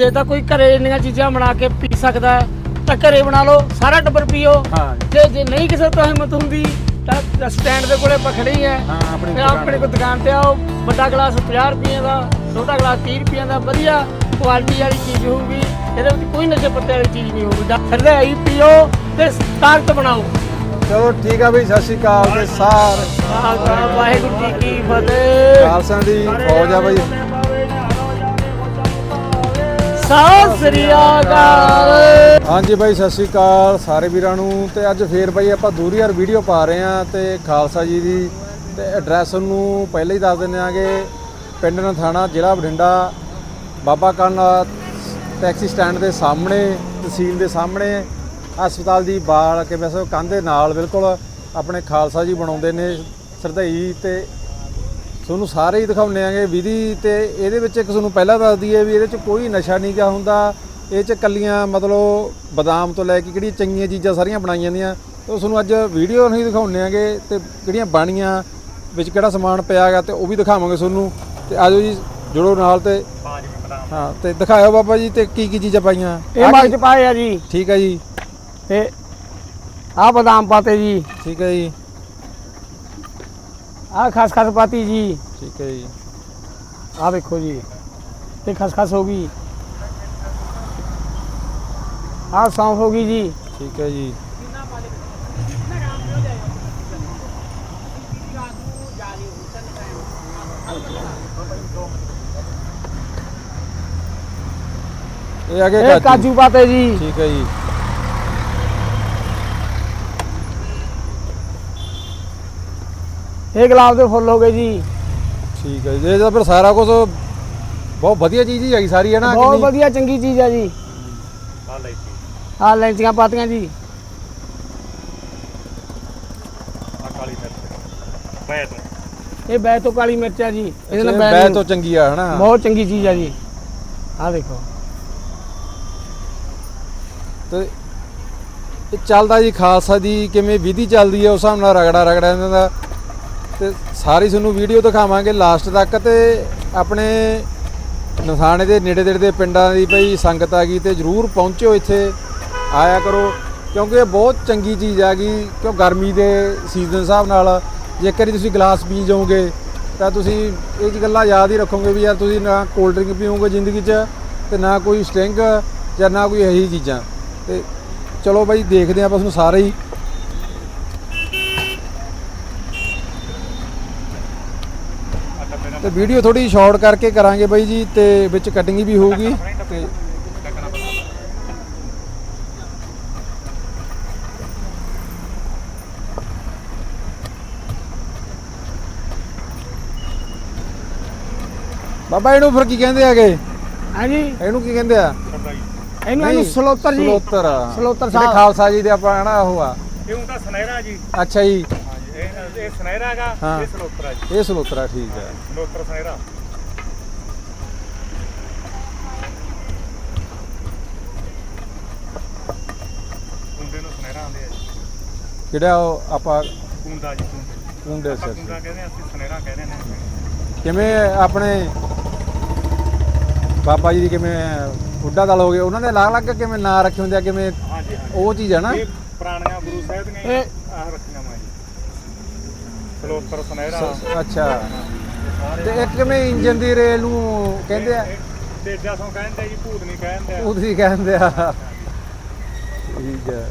ਜੇ ਤਾਂ ਕੋਈ ਘਰੇ ਇੰਨੀਆਂ ਚੀਜ਼ਾਂ ਬਣਾ ਕੇ ਪੀ ਸਕਦਾ ਹੈ, ਤਾਂ ਘਰੇ ਬਣਾ ਲਓ ਸਾਰਾ ਟੱਬਰ ਪੀਓ। ਹਾਂ। ਜੇ ਜੇ ਨਹੀਂ ਕਿਸੇ ਤੋਂ ਹਿੰਮਤ ਹੁੰਦੀ ਤਾਂ ਸਟੈਂਡ ਦੇ ਕੋਲੇ ਪਖੜੀ ਹੈ ਹਾਂ। ਆਪਣੀ ਆਪਣੇ ਕੋਲ ਦੁਕਾਨ ਤੇ ਆਓ ਵੱਡਾ ਗਲਾਸ 50 ਰੁਪਏ ਦਾ ਛੋਟਾ ਗਲਾਸ 30 ਰੁਪਏ ਦਾ ਵਧੀਆ ਕੁਆਲਿਟੀ ਵਾਲੀ ਚੀਜ਼ ਹੋਊਗੀ। ਇਹਦੇ ਵਿੱਚ ਕੋਈ ਨਸ਼ੇ ਪੱਤੇ ਵਾਲੀ ਚੀਜ਼ ਨਹੀਂ ਹੋਊਗੀ। ਥੱਲੇ ਆਈ ਪੀਓ ਤੇ ਤਾਕਤ ਬਣਾਓ। ਚਲੋ ਠੀਕ ਆ ਬਈ ਸਤਿ ਸ਼੍ਰੀ ਅਕਾਲ ਤੇ ਸਾਰੇ। ਵਾਹਿਗੁਰੂ ਜੀ ਕੀ ਫਤਿਹ। ਖਾਲਸਾ ਦੀ ਫੌਜ ਆ ਬਈ। ਸਤਿ ਸ੍ਰੀ ਅਕਾਲ। ਹਾਂਜੀ ਬਾਈ, ਸਤਿ ਸ਼੍ਰੀ ਅਕਾਲ ਸਾਰੇ ਵੀਰਾਂ ਨੂੰ। ਤੇ ਅੱਜ ਫੇਰ ਬਾਈ ਆਪਾਂ ਦੂਰੀ ਯਾਰ ਵੀਡੀਓ ਪਾ ਰਹੇ ਆ ਤੇ ਖਾਲਸਾ ਜੀ ਦੀ ਤੇ ਐਡਰੈਸ ਨੂੰ ਪਹਿਲਾਂ ਹੀ ਦੱਸ ਦਿੰਦੇ ਆਂਗੇ ਪਿੰਡ ਨਥਾਣਾ ਜ਼ਿਲ੍ਹਾ ਬਠਿੰਡਾ, ਬਾਬਾ ਕਾਨਾ ਟੈਕਸੀ ਸਟੈਂਡ ਦੇ ਸਾਹਮਣੇ, ਤਹਿਸੀਲ ਦੇ ਸਾਹਮਣੇ, ਹਸਪਤਾਲ ਦੀ ਬਾਲ ਕੇ ਵੈਸੇ ਕੰਧ ਦੇ ਨਾਲ ਬਿਲਕੁਲ ਆਪਣੇ ਖਾਲਸਾ ਜੀ ਬਣਾਉਂਦੇ ਨੇ, ਸਰਦਈ ਤੇ ਤੁਹਾਨੂੰ ਸਾਰੇ ਹੀ ਦਿਖਾਉਂਦੇ ਆਂਗੇ ਵਿਧੀ ਤੇ ਇਹਦੇ ਵਿੱਚ ਇੱਕ ਤੁਹਾਨੂੰ ਪਹਿਲਾਂ ਦੱਸ ਦਈਏ ਵੀ ਇਹਦੇ 'ਚ ਕੋਈ ਨਸ਼ਾ ਨਹੀਂ ਗਾ ਹੁੰਦਾ। ਇਹ 'ਚ ਕੱਲੀਆਂ ਮਤਲਬ ਬਦਾਮ ਤੋਂ ਲੈ ਕੇ ਕਿਹੜੀਆਂ ਚੰਗੀਆਂ ਚੀਜ਼ਾਂ ਸਾਰੀਆਂ ਬਣਾਈਆਂ ਜਾਂਦੀਆਂ। ਤੇ ਤੁਹਾਨੂੰ ਅੱਜ ਵੀਡੀਓ ਨਹੀਂ ਦਿਖਾਉਂਦੇ ਆਂਗੇ ਤੇ ਕਿਹੜੀਆਂ ਬਣੀਆਂ ਵਿੱਚ ਕਿਹੜਾ ਸਮਾਨ ਪਿਆ ਹੈਗਾ ਤੇ ਉਹ ਵੀ ਦਿਖਾਵਾਂਗੇ ਤੁਹਾਨੂੰ। ਤੇ ਆਜੋ ਜੀ ਜੁੜੋ ਨਾਲ ਤੇ ਹਾਂ ਤੇ ਦਿਖਾਇਓ ਬਾਬਾ ਜੀ ਤੇ ਕੀ ਕੀ ਚੀਜ਼ਾਂ ਪਾਈਆਂ। ਇਹ ਮਗਜ ਪਾਏ ਆ ਜੀ। ਠੀਕ ਹੈ ਜੀ। ਤੇ ਆ ਬਦਾਮ ਪਾਤੇ ਜੀ। ਠੀਕ ਹੈ ਜੀ। ਆ ਖਸਖਸ ਪਾਤੀ ਜੀ। ਠੀਕ ਹੈ ਜੀ। ਆ ਵੇਖੋ ਜੀ ਇਹ ਖਸਖਸ ਹੋ ਗਈ। ਆ ਸੌਂਫ ਹੋ ਗਈ ਜੀ। ਠੀਕ ਹੈ ਜੀ। ਇਹ ਅੱਗੇ ਕਾਜੂ ਪਾਤੇ ਜੀ। ਠੀਕ ਹੈ ਜੀ। ਇਹ ਗੁਲਾਬ ਦੇ ਫੁੱਲ ਹੋ ਗਏ ਜੀ। ਠੀਕ ਹੈ ਜੀ ਇਹ ਤਾਂ ਫਿਰ ਸਾਰਾ ਕੁਝ ਬਹੁਤ ਵਧੀਆ ਚੀਜ਼ ਹੀ ਹੈਗੀ ਸਾਰੀ ਹੈ ਨਾ ਬਹੁਤ ਕਿੰਨੀ- ਵਧੀਆ ਚੰਗੀ ਚੀਜ਼ ਆ ਜੀ। ਆ ਲੈਂਚੀਆਂ ਪਾਤੀਆਂ ਜੀ। ਇਹ ਬੈ ਤੋਂ ਕਾਲੀ ਮਿਰਚ ਆ ਜੀ। ਇਹਦੇ ਨਾਲ ਬੈ ਤੋਂ ਚੰਗੀ ਆ ਹਨਾ? ਬਹੁਤ ਚੰਗੀ ਚੀਜ਼ ਆ ਜੀ। ਆ ਦੇਖੋ। ਤੇ ਇਹ ਚੱਲਦਾ ਜੀ ਖਾਲਸਾ ਦੀ ਕਿਵੇਂ ਵਿਧੀ ਚੱਲਦੀ ਹੈ ਉਸ ਹਿਸਾਬ ਨਾਲ ਰਗੜਾ ਰਗੜਾ ਇਹਨਾਂ ਦਾ ਤੇ ਸਾਰੀ ਤੁਹਾਨੂੰ ਵੀਡੀਓ ਦਿਖਾਵਾਂਗੇ ਲਾਸਟ ਤੱਕ ਤੇ ਆਪਣੇ ਨਥਾਣੇ ਦੇ ਨੇੜੇ ਤੇੜੇ ਦੇ ਪਿੰਡਾਂ ਦੀ ਭਈ ਸੰਗਤ ਆ ਗਈ ਤੇ ਜਰੂਰ ਪਹੁੰਚਿਓ ਇੱਥੇ, ਆਇਆ ਕਰੋ, ਕਿਉਂਕਿ ਇਹ ਬਹੁਤ ਚੰਗੀ ਚੀਜ਼ ਆ ਗਈ, ਕਿਉਂ ਗਰਮੀ ਦੇ ਸੀਜ਼ਨ ਹਿਸਾਬ ਨਾਲ, ਜੇਕਰ ਹੀ ਤੁਸੀਂ ਗਲਾਸ ਪੀ ਜਾਓਗੇ, ਤਾਂ ਤੁਸੀਂ ਇਹ ਜੀ ਗੱਲਾਂ ਯਾਦ ਹੀ ਰੱਖੋਗੇ ਵੀ ਯਾਰ ਤੁਸੀਂ ਨਾ ਕੋਲਡ ਡਰਿੰਕ ਪੀਓਗੇ ਜ਼ਿੰਦਗੀ 'ਚ ਤੇ ਨਾ ਕੋਈ ਸਟਿੰਗ ਜਾਂ ਨਾ ਕੋਈ ਇਹੀ ਚੀਜ਼ਾਂ। ਤੇ ਚਲੋ ਬਾਈ ਦੇਖਦੇ ਆਪਾਂ ਤੁਹਾਨੂੰ ਸਾਰੇ ਹੀ। ਤੇ ਵੀਡੀਓ ਥੋੜੀ ਸ਼ਾਰਟ ਕਰਕੇ ਕਰਾਂਗੇ ਬਾਈ ਜੀ ਤੇ ਵਿੱਚ ਕਟਿੰਗ ਵੀ ਹੋਊਗੀ ਤੇ ਬਾਬਾ ਇਹਨੂੰ ਫਿਰ ਕੀ ਕਹਿੰਦੇ ਆਗੇ ਹਾਂ ਜੀ ਇਹਨੂੰ ਕੀ ਕਹਿੰਦੇ ਆ? ਇਹਨੂੰ ਇਹਨੂੰ ਸਲੋਤਰ ਜੀ। ਸਲੋਤਰ ਸਲੋਤਰ ਸਾਹਿਬ। ਖਾਲਸਾ ਜੀ ਦੇ ਆਪਾਂ ਹਨਾ ਉਹ ਆ। ਕਿਉਂ ਤਾਂ ਸੁਨਹਿਰਾ ਜੀ। ਅੱਛਾ ਜੀ। ਹਾਂਜੀ ਇਹ ਇਹ ਸੁਨਹਿਰਾ ਹੈਗਾ ਹਾਂ। ਇਹ ਸਲੋਤਰਾ ਜੀ। ਇਹ ਸਲੋਤਰਾ ਠੀਕ ਹੈ। ਸਲੋਤਰ ਸੁਨਹਿਰਾ। ਕੁੰਡੇ ਨੂੰ ਸੁਨਹਿਰਾ ਆਂਦੇ ਆ ਜੀ। ਜਿਹੜਾ ਉਹ ਆਪਾਂ ਕੁੰਡਾ ਜੀ ਕੁੰਡੇ। ਕੁੰਡੇ ਆਪਾਂ ਸਿਰ ਕੁੰਡਾ ਕਹਿੰਦੇ ਆ, ਅਸੀਂ ਸੁਨਹਿਰਾ ਕਹਿੰਦੇ ਨੇ ਕਿਵੇਂ ਆਪਣੇ ਬਾਬਾ ਜੀ ਦੀ ਕਿਵੇਂ ਬੁੱਢਾ ਦਲ ਹੋ ਗਏ ਉਹਨਾਂ ਦੇ ਅਲੱਗ-ਅਲੱਗ ਕਿਵੇਂ ਨਾਂ ਰੱਖੇ ਹੁੰਦੇ ਆ ਕਿਵੇਂ ਹਾਂਜੀ ਉਹ ਚੀਜ਼ ਹੈ ਨਾ। ਇਹ ਪੁਰਾਣੀਆਂ ਗੁਰੂ ਸਾਹਿਬ ਦੀਆਂ ਹੀ ਇਹ- ਆਹ ਰੱਖੀਆਂ ਮੈਂ ਸੁਨਹਿਰਾ। ਸ- ਅੱਛਾ। ਸਾਰੇ ਤੇ ਇੱਕ ਕਿਵੇਂ ਇੰਜਨ ਦੀ ਰੇਲ ਨੂੰ ਕਹਿੰਦੇ ਆ? ਤੇਜਾ ਸੋਂ ਕਹਿੰਦੇ ਜੀ ਭੂਤ ਨਹੀਂ ਕਹਿੰਦੇ। ਆ। ਉਹਦੀ ਕਹਿੰਦੇ ਆ। ਠੀਕ ਹੈ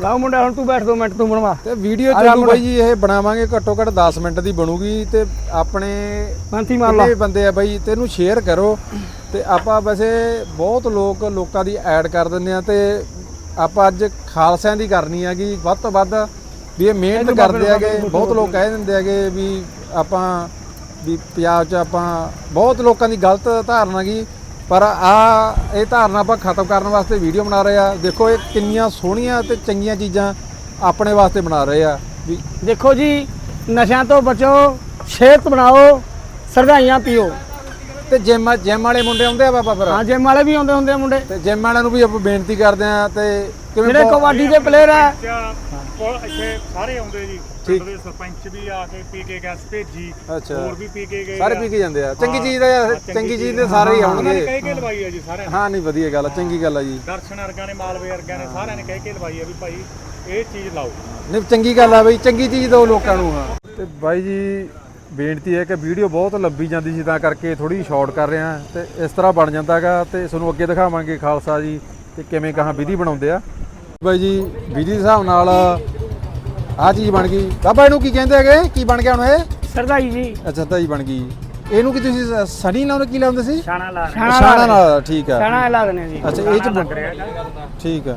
ਲਾਓ ਮੁੰਡਾ ਹੁਣ ਤੂੰ ਬੈਠ ਦੋ ਮਿੰਟ ਤੂੰ ਬਣਵਾ। ਤੇ ਵੀਡੀਓ ਆ ਜਾ ਚੱਲੂ ਮੁੰਡਾ। ਬਾਈ ਜੀ ਇਹ ਬਣਾਵਾਂਗੇ ਘੱਟੋ ਘੱਟ 10 ਮਿੰਟ ਦੀ ਬਣੂਗੀ ਤੇ ਆਪਣੇ ਮੰਥੀ ਮਾਰ ਲਾ। ਬੰਦੇ ਆ ਬਾਈ ਤੇ ਇਹਨੂੰ ਸ਼ੇਅਰ ਕਰੋ। ਤੇ ਆਪਾਂ ਵੈਸੇ ਬਹੁਤ ਲੋਕ ਲੋਕਾਂ ਦੀ ਐਡ ਕਰ ਦਿੰਦੇ ਆ ਤੇ ਆਪਾਂ ਅੱਜ ਖਾਲਸਿਆਂ ਦੀ ਕਰਨੀ ਹੈਗੀ। ਵੱਧ ਤੋਂ ਵੱਧ ਵੀ ਇਹ ਮਿਹਨਤ ਕਰਦੇ ਹੈਗੇ। ਬਹੁਤ ਲੋਕ ਕਹਿ ਦਿੰਦੇ ਹੈਗੇ ਵੀ ਆਪਾਂ ਵੀ ਪੰਜਾਬ 'ਚ ਆਪਾਂ ਬਹੁਤ ਲੋਕਾਂ ਦੀ ਗਲਤ ਧਾਰਨਾ ਗਈ ਪਰ ਆ ਇਹ ਧਾਰਨਾ ਆਪਾਂ ਖਤਮ ਕਰਨ ਵਾਸਤੇ ਵੀਡੀਓ ਬਣਾ ਰਹੇ ਆ। ਦੇਖੋ ਇਹ ਕਿੰਨੀਆਂ ਸੋਹਣੀਆਂ ਤੇ ਚੰਗੀਆਂ ਚੀਜ਼ਾਂ ਆਪਣੇ ਵਾਸਤੇ ਬਣਾ ਰਹੇ ਆ। ਵੀ ਦੇਖੋ ਜੀ ਨਸ਼ਿਆਂ ਤੋਂ ਬਚੋ ਸਿਹਤ ਬਣਾਓ ਸਰਦਾਈਆਂ ਪੀਓ। ਤੇ ਜਿਮ ਜਿਮ ਵਾਲੇ ਮੁੰਡੇ ਆਉਂਦੇ ਆ ਬਾਬਾ ਫਿਰ? ਹਾਂ ਜਿਮ ਵਾਲੇ ਵੀ ਆਉਂਦੇ ਹੁੰਦੇ ਆ ਮੁੰਡੇ। ਤੇ ਜਿਮ ਵਾਲਿਆਂ ਨੂੰ ਵੀ ਆਪਾਂ ਬੇਨਤੀ ਕਰਦੇ ਆ ਤੇ ਕਿਵੇਂ ਜਿਹੜੇ ਕਬੱਡੀ ਦੇ ਪਲੇਅਰ ਆ। ਬੱਚਾ ਕੋਲ ਇੱਥੇ ਸਾਰੇ ਆਉਂਦੇ ਜੀ। ਠੀਕ। ਪਿੰਡ ਦੇ ਸਰਪੰਚ ਵੀ ਆ ਕੇ ਪੀ ਕੇ ਗੈਸ ਭੇਜੀ। ਹੋਰ ਵੀ ਪੀ ਕੇ ਗਏ ਸਾਰੇ। ਪੀ ਕੇ ਜਾਂਦੇ ਆ। ਚੰਗੀ ਚੀਜ਼ ਦਾ ਚੰਗੀ ਚੀਜ਼ ਦੇ ਸਾਰੇ ਹੀ ਆਉਣਗੇ ਕਹਿ ਕੇ ਲਵਾਈ ਆ ਜੀ ਸਾਰਿਆਂ ਨੇ। ਹਾਂ ਨਹੀਂ ਵਧੀਆ ਗੱਲ ਆ ਚੰਗੀ ਗੱਲ ਆ ਜੀ। ਦਰਸ਼ਨ ਵਰਗਿਆਂ ਨੇ ਮਾਲਵੇ ਵਰਗਿਆਂ ਨੇ ਸਾਰਿਆਂ ਨੇ ਕਹਿ ਕੇ ਲਵਾਈ ਆ ਵੀ ਭਾਈ ਇਹ ਚੀਜ਼ ਲਾਓ। ਨਹੀਂ ਚੰਗੀ ਗੱਲ ਆ ਬਈ ਚੰਗੀ ਚੀਜ਼ ਦਿਓ ਲੋਕਾਂ ਨੂੰ ਹਾਂ ਤੇ ਬਾਈ ਜੀ ਬੇਨਤੀ ਹੈ ਕਿ ਵੀਡੀਓ ਬਹੁਤ ਲੰਬੀ ਜਾਂਦੀ ਸੀ ਤਾਂ ਕਰਕੇ ਥੋੜੀ ਸ਼ਾਰਟ ਕਰ ਰਹੇ ਹਾਂ ਤੇ ਇਸ ਤਰ੍ਹਾਂ ਬਣ ਜਾਂਦਾਗਾ ਤੇ ਤੁਹਾਨੂੰ ਅੱਗੇ ਦਿਖਾਵਾਂਗੇ ਖਾਲਸਾ ਜੀ ਤੇ ਕਿਵੇਂ ਕਹਾਂ ਵਿਧੀ ਬਣਾਉਂਦੇ ਆ। ਬਾਈ ਜੀ ਵਿਧੀ ਦੇ ਹਿਸਾਬ ਨਾਲ ਆਹ ਚੀਜ਼ ਬਣ ਗਈ। ਬਾਬਾ ਇਹਨੂੰ ਕੀ ਕਹਿੰਦੇ ਹੈਗੇ? ਕੀ ਬਣ ਗਿਆ ਹੁਣ ਇਹ? ਸਰਦਾਈ ਜੀ। ਅੱਛਾ ਤਾਂ ਜੀ ਬਣ ਗਈ। ਇਹਨੂੰ ਕੀ ਤੁਸੀਂ ਸ- ਸਣੀ ਨਾਲ ਕੀ ਲਾਉਂਦੇ ਸੀ? ਛਾਣਾ ਲਾ ਛਾਣਾ ਨਾਲ ਠੀਕ ਆ ਛਾਣਾ ਲਾ ਦਨੇ ਜੀ। ਅੱਛਾ ਇਹ ਚ ਬਣ- ਠੀਕ ਆ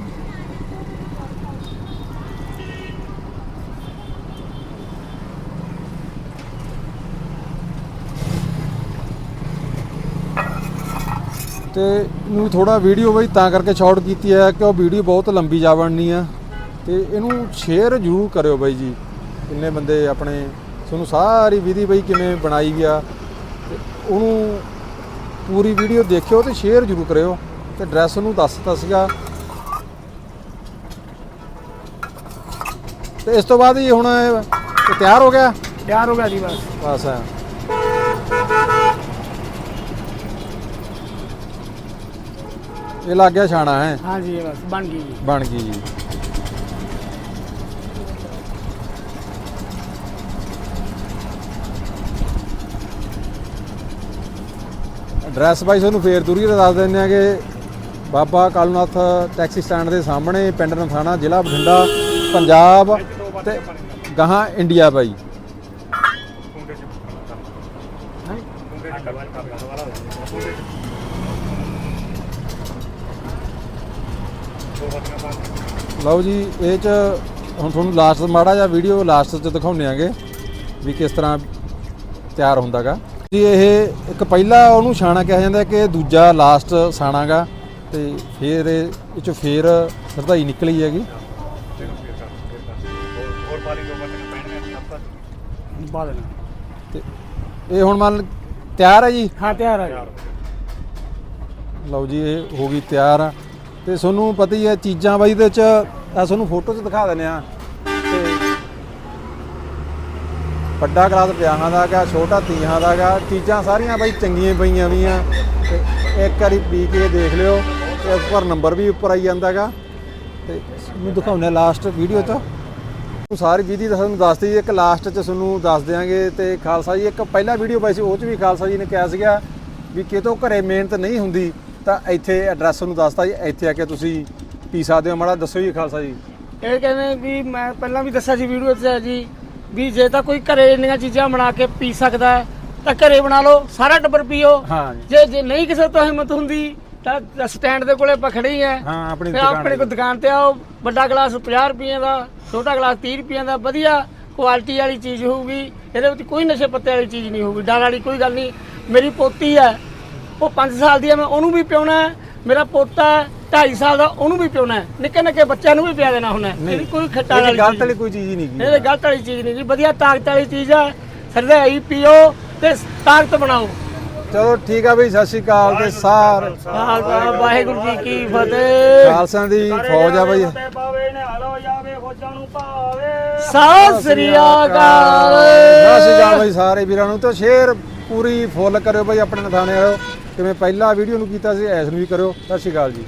ਤੇ ਨੂੰ ਥੋੜਾ ਵੀਡੀਓ ਬਈ ਤਾਂ ਕਰਕੇ ਸ਼ਾਰਟ ਕੀਤੀ ਹੈ ਕਿ ਉਹ ਵੀਡੀਓ ਬਹੁਤ ਲੰਬੀ ਜਾ ਬਣਨੀ ਆ ਤੇ ਇਹਨੂੰ ਸ਼ੇਅਰ ਜ਼ਰੂਰ ਕਰਿਓ ਬਾਈ ਜੀ। ਕਿੰਨੇ ਬੰਦੇ ਆਪਣੇ ਤੁਹਾਨੂੰ ਸਾਰੀ ਵਿਧੀ ਬਈ ਕਿਵੇਂ ਬਣਾਈ ਗਿਆ ਤੇ ਉਹਨੂੰ ਪੂਰੀ ਵੀਡੀਓ ਦੇਖਿਓ ਤੇ ਸ਼ੇਅਰ ਜ਼ਰੂਰ ਕਰਿਓ। ਤੇ ਐਡਰੈਸ ਉਹਨੂੰ ਦੱਸਤਾ ਸੀਗਾ। ਤੇ ਇਸ ਤੋਂ ਬਾਅਦ ਹੀ ਹੁਣ ਤਿਆਰ ਹੋ ਗਿਆ? ਤਿਆਰ ਹੋ ਗਿਆ ਜੀ ਬਸ। ਬਸ। ਆ ਇਹ ਲੱਗ ਗਿਆ ਛਾਣਾ ਹੈ? ਹਾਂ ਜੀ ਇਹ ਬਸ ਬਣ ਗਈ ਜੀ। ਬਣ ਗਈ ਜੀ। ਐਡਰੈਸ ਬਾਈ ਤੁਹਾਨੂੰ ਫੇਰ ਦੂਰੀ ਦਾ ਦੱਸ ਦਿੰਦੇ ਆਗੇ ਬਾਬਾ ਕਾਲੂਨਾਥ ਟੈਕਸੀ ਸਟੈਂਡ ਦੇ ਸਾਹਮਣੇ ਪਿੰਡ ਨਥਾਣਾ ਜ਼ਿਲ੍ਹਾ ਬਠਿੰਡਾ ਪੰਜਾਬ ਤੇ ਗਾਹਾਂ ਇੰਡੀਆ ਬਾਈ ਕੁੰਡੇ ਚ ਹਾਂ ਕੁੰਡੇ ਚ ਕਰ ਕਰ ਵਾਲਾ ਕੁੰਡੇ ਚ ਦੋ ਬੱਤੀਆਂ ਪਾ ਲਓ ਜੀ ਇਹ ਚ ਹੁਣ ਤੁਹਾਨੂੰ ਲਾਸਟ ਮਾੜਾ ਜਿਹਾ ਵੀਡੀਓ ਲਾਸਟ ਚ ਦਿਖਾਉਂਦੇ ਆਂਗੇ ਵੀ ਕਿਸ ਤਰ੍ਹਾਂ ਤਿਆਰ ਹੁੰਦਾਗਾ। ਜੀ ਇਹ ਇੱਕ ਪਹਿਲਾ ਉਹਨੂੰ ਛਾਣਾ ਕਿਹਾ ਜਾਂਦਾ ਕਿ ਦੂਜਾ ਲਾਸਟ ਸਾਣਾਗਾ ਤੇ ਫਿਰ ਇਹ ਇਹ ਚੋਂ ਫਿਰ ਸਰਦਾਈ ਨਿਕਲੀ ਹੈਗੀ। ਤੋਂ ਇਹ ਹੁਣ ਮੰਨ ਤਿਆਰ ਹੈ ਜੀ? ਹਾਂ ਤਿਆਰ ਆ ਤਿਆਰ ਲਓ ਜੀ ਇਹ ਹੋ ਗਈ ਤਿਆਰ। ਤੇ ਤੁਹਾਨੂੰ ਪਤਾ ਹੀ ਹੈ ਚੀਜ਼ਾਂ ਬਾਈ ਦੇ ਚ ਆ ਤੁਹਾਨੂੰ ਫੋਟੋ 'ਚ ਦਿਖਾ ਦਿੰਦੇ ਆ ਤੇ ਵੱਡਾ ਗਲਾਸ ਵਿਆਹਾਂ ਦਾ ਗਾ ਛੋਟਾ ਤੀਹਾਂ ਦਾ ਗਾ ਚੀਜ਼ਾਂ ਸਾਰੀਆਂ ਬਾਈ ਚੰਗੀਆਂ ਪਈਆਂ ਵੀਆਂ। ਤੇ ਇੱਕ ਵਾਰੀ ਪੀ ਕੇ ਦੇਖ ਲਿਓ ਤੇ ਪਰ ਨੰਬਰ ਵੀ ਉੱਪਰ ਆਈ ਜਾਂਦਾਗਾ ਤੇ ਨੂੰ ਦਿਖਾਉਂਦੇ ਲਾਸਟ ਵੀਡੀਓ 'ਚ। ਤੁਹਾਨੂੰ ਸਾਰੀ ਵਿਧੀ ਤੁਹਾਨੂੰ ਦੱਸਤੀ ਜੀ, ਇੱਕ ਲਾਸਟ 'ਚ ਤੁਹਾਨੂੰ ਦੱਸ ਦਿਆਂਗੇ। ਤੇ ਖਾਲਸਾ ਜੀ ਇੱਕ ਪਹਿਲਾ ਵੀਡੀਓ ਪਾਈ ਸੀ ਉਹ 'ਚ ਵੀ ਖਾਲਸਾ ਜੀ ਨੇ ਕਿਹਾ ਸੀਗਾ ਵੀ ਕਿਤੋਂ ਘਰੇ ਮਿਹਨਤ ਨਹੀਂ ਹੁੰਦੀ। ਤਾਂ ਇੱਥੇ ਐਡਰੈਸ ਤੁਹਾਨੂੰ ਦੱਸਤਾ ਜੀ ਇੱਥੇ ਆ ਕੇ ਤੁਸੀਂ ਪੀ ਸਕਦੇ ਹੋ। ਮਾੜਾ ਦੱਸੋ ਜੀ ਖਾਲਸਾ ਜੀ। ਇਹ ਕਹਿੰਦੇ ਵੀ ਮੈਂ ਪਹਿਲਾਂ ਵੀ ਦੱਸਿਆ ਸੀ ਵੀਡੀਓ 'ਚ ਜੀ ਵੀ ਜੇ ਤਾਂ ਕੋਈ ਘਰੇ ਇੰਨੀਆਂ ਚੀਜ਼ਾਂ ਬਣਾ ਕੇ ਪੀ ਸਕਦਾ ਹੈ, ਤਾਂ ਘਰੇ ਬਣਾ ਲਓ ਸਾਰਾ ਟੱਬਰ ਪੀਓ। ਹਾਂ ਜੀ। ਜੇ ਜੇ ਨਹੀਂ ਕਿਸੇ ਤੋਂ ਹਿੰਮਤ ਹੁੰਦੀ ਤਾਂ ਸਟੈਂਡ ਦੇ ਕੋਲੇ ਆਪਾਂ ਖੜੇ ਹੀ ਹਾਂ। ਆਪਣੀ ਤੇ ਦੁਕਾਨ ਆਪਣੇ ਕੋ ਦੁਕਾਨ ਤੇ ਆਓ ਵੱਡਾ ਗਲਾਸ 50 ਰੁਪਏ ਦਾ ਛੋਟਾ ਗਲਾਸ 30 ਰੁਪਏ ਦਾ ਵਧੀਆ ਕੁਆਲਿਟੀ ਵਾਲੀ ਚੀਜ਼ ਹੋਊਗੀ ਇਹਦੇ ਵਿੱਚ ਕੋਈ ਨਸ਼ੇ ਪੱਤੇ ਵਾਲੀ ਚੀਜ਼ ਨਹੀਂ ਹੋਊਗੀ। ਡਰ ਵਾਲੀ ਕੋਈ ਗੱਲ ਨਹੀਂ ਮੇਰੀ ਪੋਤੀ ਹੈ ਉਹ 5 ਸਾਲ ਦੀ ਹੈ ਮੈਂ ਉਹਨੂੰ ਵੀ ਪਿਉਣਾ ਹੈ ਮੇਰਾ ਪੋਤਾ ਹੈ 2.5 ਸਾਲ ਦਾ ਉਹਨੂੰ ਵੀ ਪਿਉਣਾ ਹੈ। ਨਿੱਕੇ ਨਿੱਕੇ ਬੱਚਿਆਂ ਨੂੰ ਵੀ ਪਿਆ ਦੇਣਾ ਹੁਣ ਇਹਦੀ ਕੋਈ ਖੱਟਾ ਇਹ ਵਾਲੀ ਗਲਤ ਵਾਲੀ ਕੋਈ ਚੀਜ਼ ਹੀ ਨਹੀਂ ਨਹੀਂ ਇਹ ਗਲਤ ਵਾਲੀ ਚੀਜ਼ ਨਹੀਂ ਜੀ। ਵਧੀਆ ਤਾਕਤ ਵਾਲੀ ਚੀਜ਼ ਹੈ ਸਰਦਾਈ ਪੀਓ ਤੇ ਤਾਕਤ ਬਣਾਓ। ਚਲੋ ਠੀਕ ਆ ਬਈ ਸਤਿ ਸ਼੍ਰੀ ਅਕਾਲ ਤੇ ਸਾਰ। ਖਾਲਸਾ। ਵਾਹਿਗੁਰੂ ਜੀ ਕੀ ਫਤਿਹ। ਖਾਲਸਿਆਂ ਦੀ ਫੌਜ ਆ ਬਈ। ਪਾਵੇ ਨਿਹਾਲੋ ਜਾਵੇ ਖੋਜਾਂ ਨੂੰ ਭਾਵੇ। ਸਤਿ ਸ੍ਰੀ ਅਕਾਲ। ਸਤਿ ਸ਼੍ਰੀ ਅਕਾਲ ਬਈ ਸਾਰੇ ਵੀਰਾਂ ਨੂੰ ਤੇ ਸ਼ੇਅਰ ਪੂਰੀ ਫੁੱਲ ਕਰਿਓ ਬਈ ਆਪਣੇ ਨਥਾਣੇ ਵਾਲਿਓ ਕਿਵੇਂ ਪਹਿਲਾ ਵੀਡੀਓ ਨੂੰ ਕੀਤਾ ਸੀ ਐਸ ਨੂੰ ਵੀ ਕਰਿਓ। ਸਤਿ ਸ਼੍ਰੀ ਅਕਾਲ ਜੀ।